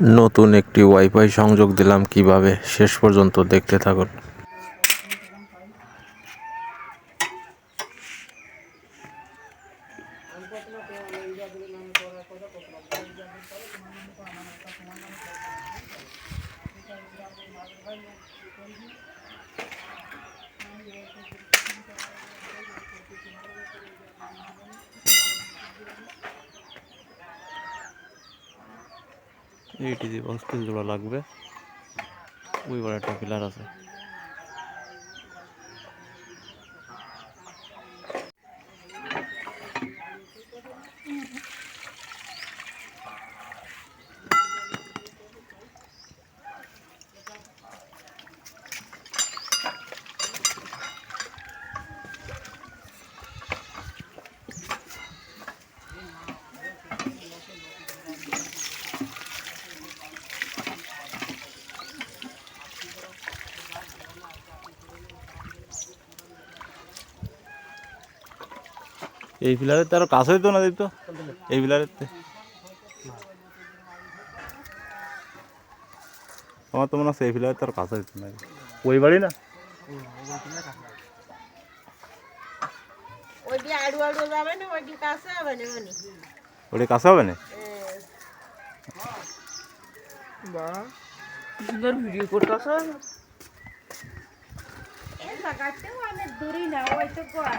নতুন একটি ওয়াইফাই সংযোগ দিলাম কীভাবে? শেষ পর্যন্ত দেখতে থাকুন। এইটি যে বক্স জোড়া লাগবে। ওই বড় একটা পিলার আছে। এই পিলারের তো আরও কাছে হইতো না দিত। এই পিলারের তে। আমার তো মনে হচ্ছে এই পিলারের তো আর কাছে হইতো না। ওই বাড়ি না? ওইটি আড়ু আড়ু যাবে না ওইটি কাছে হবে না ওটা কাছে হবে না? সুন্দর ভিডিও করতেছ। এই লাগাতেও না ওই তো কর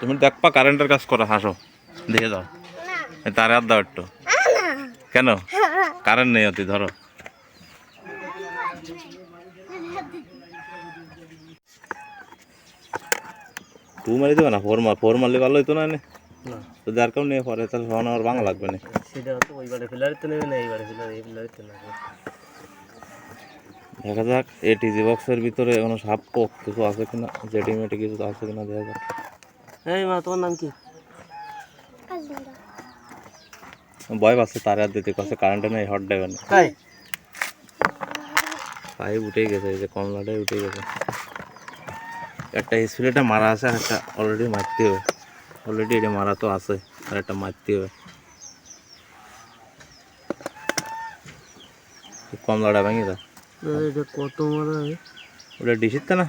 তুমি দেখবা কারেন্টের কাজ করো হাসো। দেখে যাও। এই তারে হাত দাও একটু। কেন? কারেন্ট নেই অতি ধরো। টু মারি দেবে না? ফোর মার ফোর মারলে ভালো হইতো না এনে? তো যার কারণে পরে তাহলে সমান আমার বাংলা লাগবে না। সেটা তো ওইবারে ফিলারে তো নেবে না এইবারে ফিলারে এই ফিলারে তো নেবে দেখা যাক এই টিজি বক্সের ভিতরে কোনো সাপ পোক কিছু আছে কিনা জেটি মেটি কিছু আছে কিনা দেখা যাক। এই মা তোমার নাম কি? ভয় পাচ্ছে তার হাত দিতে কাছে কারেন্টে নেই হট দেবে না। তাই? পাইপ উঠেই গেছে এই যে কমলাটাই উঠে গেছে। একটা স্প্রেটা মারা আছে আর একটা অলরেডি মারতে হবে। অলরেডি এটা মারা তো আছে আর একটা মারতে হবে। এই কমলাটা ভেঙে দাও। এটা কত মারা ওটা ডিসিতে না?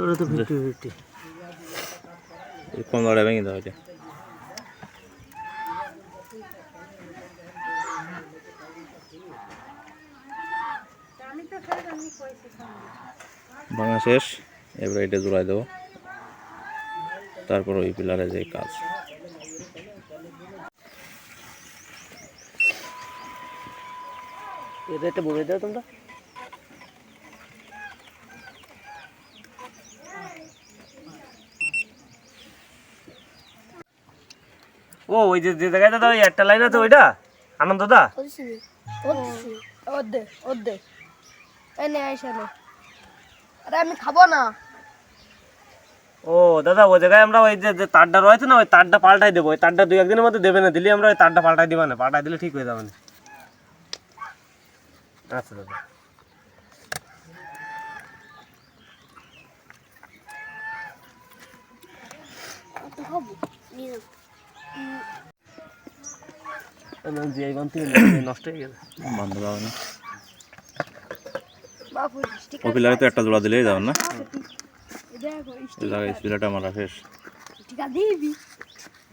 ওটা তো ফিফটি ফিফটি এই কমলাটা ভেঙে দাও এটা ভাঙা শেষ এবার এটা জোড়াই দেবো। তারপর ওই পিলারে যে কাজ। এটা একটা বলে দাও তোমরা। ও ওই যে যে জায়গাটা দাও একটা লাইন আছে ওইটা? আনন্দদা ওদে ওদে। আইসা নে আরে আমি খাব না। ও দাদা ওই জায়গায় আমরা ওই যে তারটা রয়েছে না ওই তারটা পাল্টাই দেবো। ওই তারটা দুই একদিনের মধ্যে দেবে না দিলে আমরা ওই তারটা পাল্টাই দিবা না। পাল্টাই দিলে ঠিক হয়ে যাবে না। আচ্ছা দাদা। যে এই বান থেকে নষ্ট হয়ে গেছে। বন্ধ যাবে না। ও পিলারে তো একটা জোড়া দিলেই যাবে না? দেখো এই জায়গায় স্পিলারটা মারা শেষ। ঠিক আছে দিবি?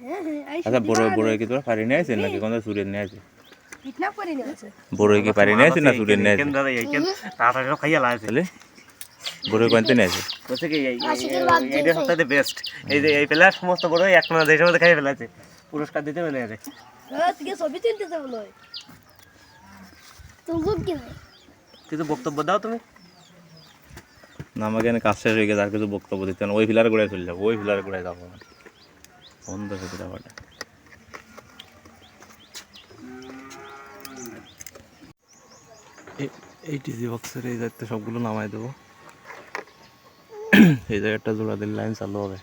হ্যাঁ হ্যাঁ আচ্ছা বড় বড় কি তোরা পারি নিয়ে নাকি নিয়ে কি পারি নিয়ে না নিয়ে তাড়াতাড়ি খাইয়া লাগছে কোনতে নিয়ে বলছে কি এইটা সবথেকে বেস্ট এই যে এই সমস্ত এক দেশের মধ্যে খাইয়ে ফেলেছে পুরস্কার দিতে আছে আজকে ছবি কিছু বক্তব্য দাও তুমি। না আমাকে এখানে কাজ শেষ হয়ে গেছে আর কিছু বক্তব্য দিতে না। ওই ফিলার করে চলে যাব ওই ফিলার করে যাব না। বন্ধ করে দাও এই টিজি বক্সের এই জায়গাতে সবগুলো নামাই দেবো। এই জায়গাটা জোড়া দিলে লাইন চালু হবে।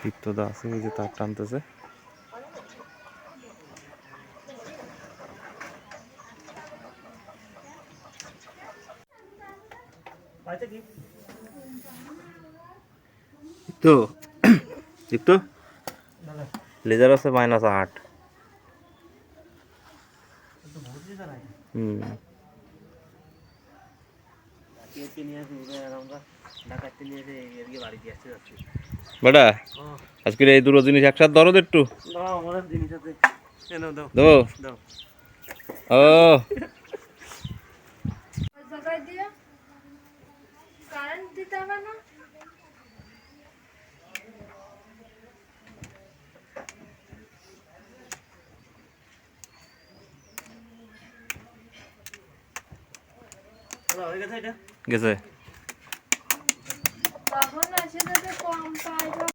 দীপ্তদা আছে এই যে তার টানতেছে। তো লেজার আছে মাইনাস আট। হুম। বেটা আজকের এই দুটো জিনিস একসাথে ধরো একটু। দাও। ও ওই জায়গায় দিয়ে কারেন্ট দিতে হবে না দাদা, হয়ে গেছে। এটা গেছে। তখন আছে যাতে কম পাই?